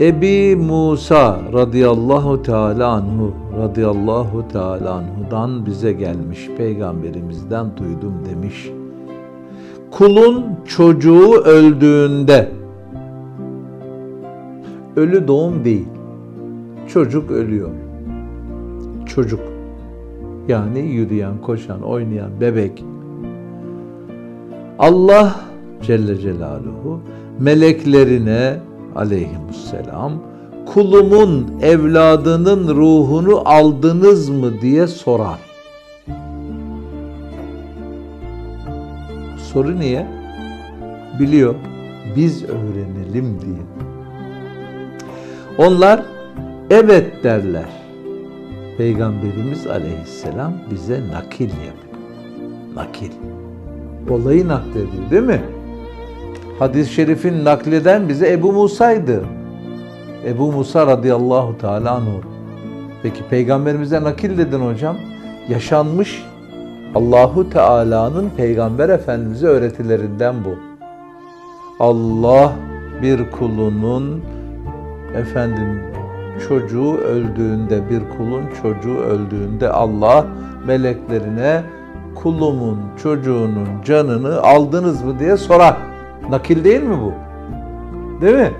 Ebi Musa radıyallahu teala anhu radıyallahu teala anhudan bize gelmiş peygamberimizden duydum demiş. Kulun çocuğu öldüğünde ölü doğum değil. Çocuk ölüyor. Çocuk. Yani yürüyen, koşan, oynayan bebek. Allah Celle Celaluhu meleklerine aleyhisselam kulumun evladının ruhunu aldınız mı diye sorar. Soru niye? Biliyor. Biz öğrenelim diye. Onlar evet derler. Peygamberimiz aleyhisselam bize nakil yapıyor. Nakil. Olayı naklediyor değil mi? Hadis-i şerifin nakleden bize Ebu Musa'ydı. Ebu Musa radıyallahu teala anhu. Peki peygamberimize nakil dedin hocam. Yaşanmış Allahu Teala'nın peygamber efendimize öğretilerinden bu. Allah bir kulunun efendim çocuğu öldüğünde bir kulun çocuğu öldüğünde Allah meleklerine kulumun çocuğunun canını aldınız mı diye sorar. Nakil değil mi bu? Değil mi?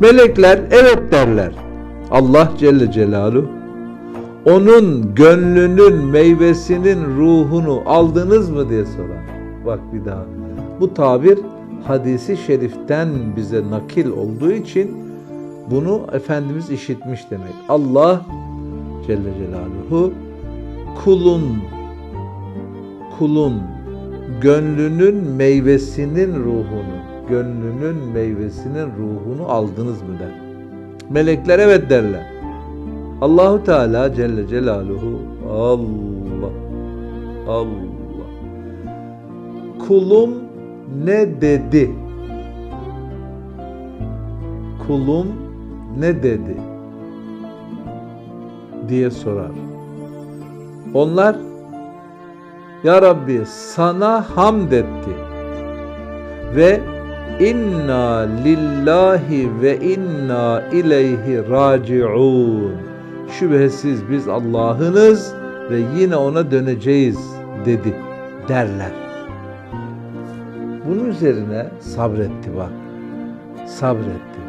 Melekler evet derler. Allah Celle Celaluhu onun gönlünün meyvesinin ruhunu aldınız mı diye sorar. Bak bir daha. Bu tabir hadisi şeriften bize nakil olduğu için bunu Efendimiz işitmiş demek. Allah Celle Celaluhu kulun kulun gönlünün meyvesinin ruhunu, gönlünün meyvesinin ruhunu aldınız mı der. Melekler evet derler. Allahu Teala Celle Celaluhu Allah Allah kulum ne dedi? Kulum ne dedi? diye sorar. Onlar ya Rabbi sana hamd etti ve inna lillahi ve inna ileyhi raciun. Şüphesiz biz Allah'ınız ve yine ona döneceğiz dedi derler. Bunun üzerine sabretti bak. Sabretti.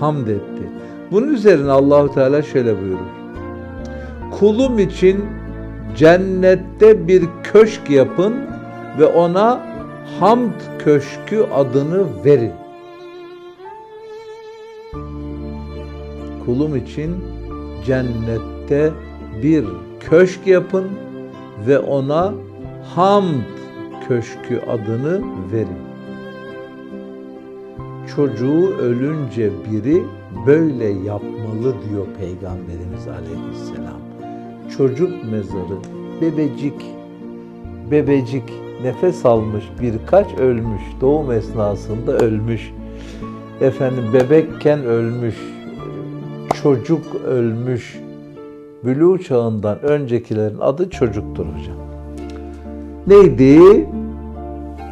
Hamd etti. Bunun üzerine Allahu Teala şöyle buyurur. Kulum için cennette bir köşk yapın ve ona hamd köşkü adını verin. Kulum için cennette bir köşk yapın ve ona hamd köşkü adını verin. Çocuğu ölünce biri böyle yapmalı diyor Peygamberimiz Aleyhisselam. Çocuk mezarı, bebecik, bebecik nefes almış birkaç ölmüş, doğum esnasında ölmüş. Efendim bebekken ölmüş, çocuk ölmüş. Bülü çağından öncekilerin adı çocuktur hocam. Neydi?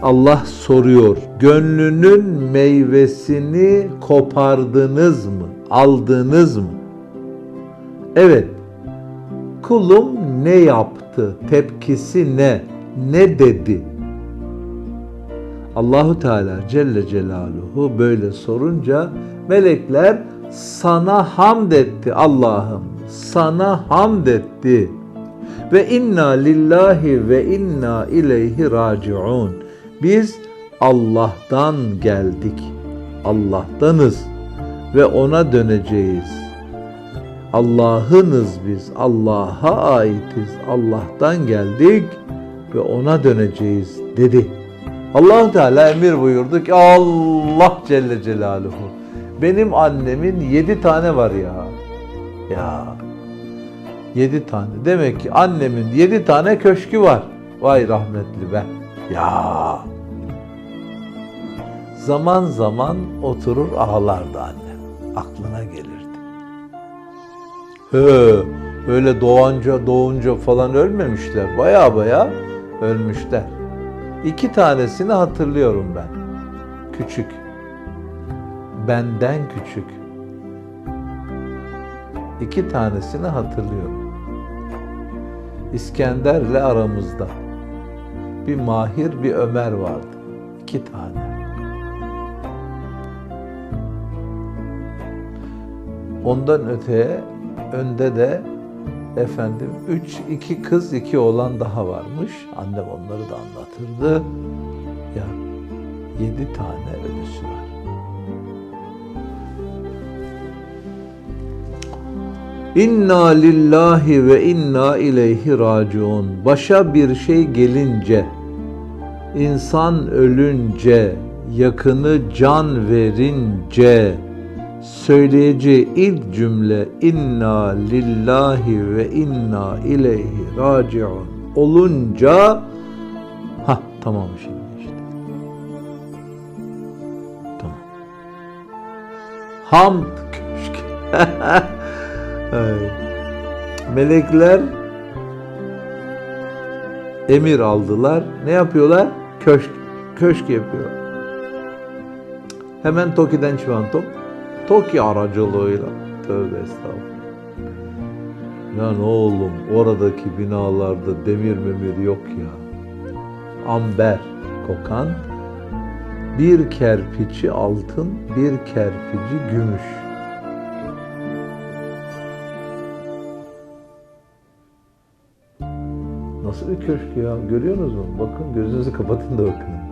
Allah soruyor. Gönlünün meyvesini kopardınız mı? Aldınız mı? Evet. Kulum ne yaptı? Tepkisi ne? Ne dedi? Allahu Teala Celle Celaluhu böyle sorunca melekler sana hamd etti Allah'ım. Sana hamd etti. Ve inna lillahi ve inna ileyhi raciun. Biz Allah'tan geldik. Allah'tanız ve ona döneceğiz. Allah'ınız biz. Allah'a aitiz. Allah'tan geldik ve ona döneceğiz dedi. Allah Teala emir buyurdu ki Allah Celle Celaluhu. Benim annemin yedi tane var ya. Ya. Yedi tane. Demek ki annemin yedi tane köşkü var. Vay rahmetli be. Ya. Zaman zaman oturur ağlardı annem. Aklına gelirdi. He, öyle doğanca doğunca falan ölmemişler. Baya baya ölmüşler. İki tanesini hatırlıyorum ben. Küçük. benden küçük. İki tanesini hatırlıyorum. İskender'le aramızda. Bir Mahir, bir Ömer vardı. İki tane. Ondan öteye önde de efendim üç, iki kız, iki oğlan daha varmış. Annem onları da anlatırdı. Ya yedi tane ölüsü var. İnna lillahi ve inna ileyhi raciun. Başa bir şey gelince, insan ölünce, yakını can verince, söyleyeceği ilk cümle inna lillahi ve inna ileyhi raciun olunca ha tamam şimdi işte. Tamam. Hamd köşkü. Ay. Melekler emir aldılar. Ne yapıyorlar? Köşk, köşk yapıyor. Hemen Toki'den çivanto. Toki aracılığıyla. Tövbe estağfurullah. Lan oğlum oradaki binalarda demir memir yok ya. Amber kokan bir kerpiçi altın, bir kerpici gümüş. Nasıl bir köşk ya? Görüyorsunuz mu? Bakın gözünüzü kapatın da bakın.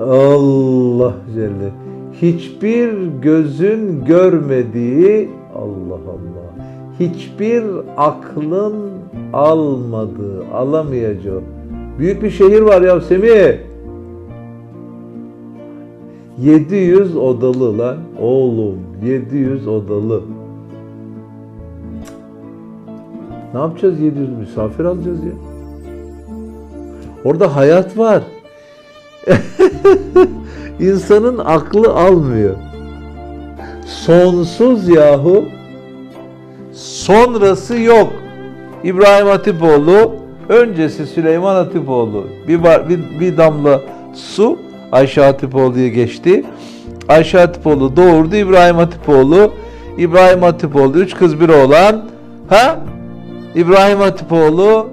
Allah Celle. Hiçbir gözün görmediği Allah Allah. Hiçbir aklın almadığı, alamayacağı. Büyük bir şehir var ya Semih. 700 odalı lan oğlum 700 odalı. Ne yapacağız 700 misafir alacağız ya. Orada hayat var. İnsanın aklı almıyor. Sonsuz yahu. Sonrası yok. İbrahim Hatipoğlu, öncesi Süleyman Hatipoğlu. Bir, bar, bir, bir damla su Ayşe Hatipoğlu'ya geçti. Ayşe Hatipoğlu doğurdu İbrahim Hatipoğlu. İbrahim Hatipoğlu üç kız bir oğlan. Ha? İbrahim Hatipoğlu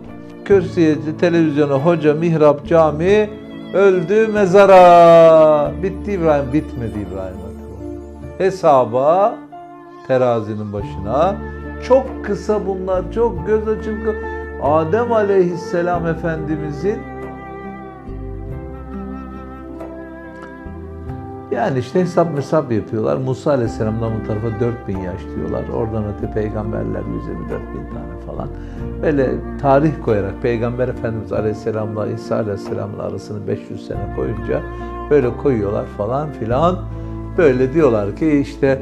kürsüyeci, televizyonu, hoca, mihrap, cami öldü mezara. Bitti İbrahim. Bitmedi İbrahim Hatipoğlu. Hesaba terazinin başına. Çok kısa bunlar. Çok göz açıp Adem Aleyhisselam Efendimizin Yani işte hesap mesap yapıyorlar. Musa Aleyhisselam'dan bu tarafa 4000 yaş diyorlar. Oradan öte peygamberler 124 bin tane falan. Böyle tarih koyarak Peygamber Efendimiz Aleyhisselam'la İsa Aleyhisselam'la arasını 500 sene koyunca böyle koyuyorlar falan filan. Böyle diyorlar ki işte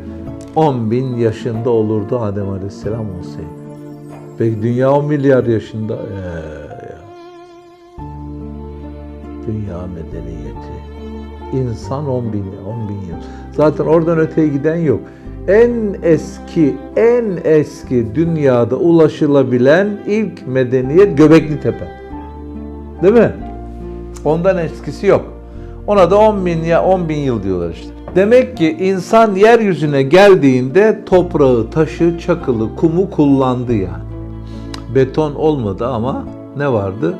10 bin yaşında olurdu Adem Aleyhisselam olsaydı. Peki dünya 10 milyar yaşında. Ee, ya. Dünya medeniyeti. İnsan 10 bin, 10 bin yıl. Zaten oradan öteye giden yok. En eski, en eski dünyada ulaşılabilen ilk medeniyet Göbekli Tepe. Değil mi? Ondan eskisi yok. Ona da 10 bin ya 10 bin yıl diyorlar işte. Demek ki insan yeryüzüne geldiğinde toprağı, taşı, çakılı, kumu kullandı yani. Beton olmadı ama ne vardı?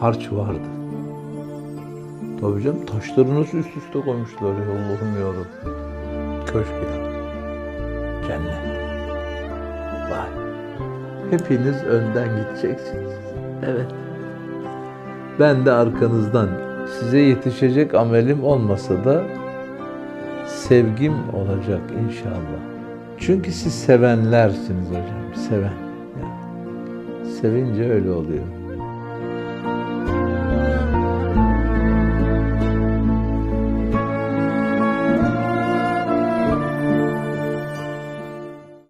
Harç vardı. Tabii canım taşları nasıl üst üste koymuşlar ya Allah'ım yarabbim. Köşk ya. Cennet. Vay. Hepiniz önden gideceksiniz. Evet. Ben de arkanızdan size yetişecek amelim olmasa da sevgim olacak inşallah. Çünkü siz sevenlersiniz hocam. Seven. Sevince öyle oluyor.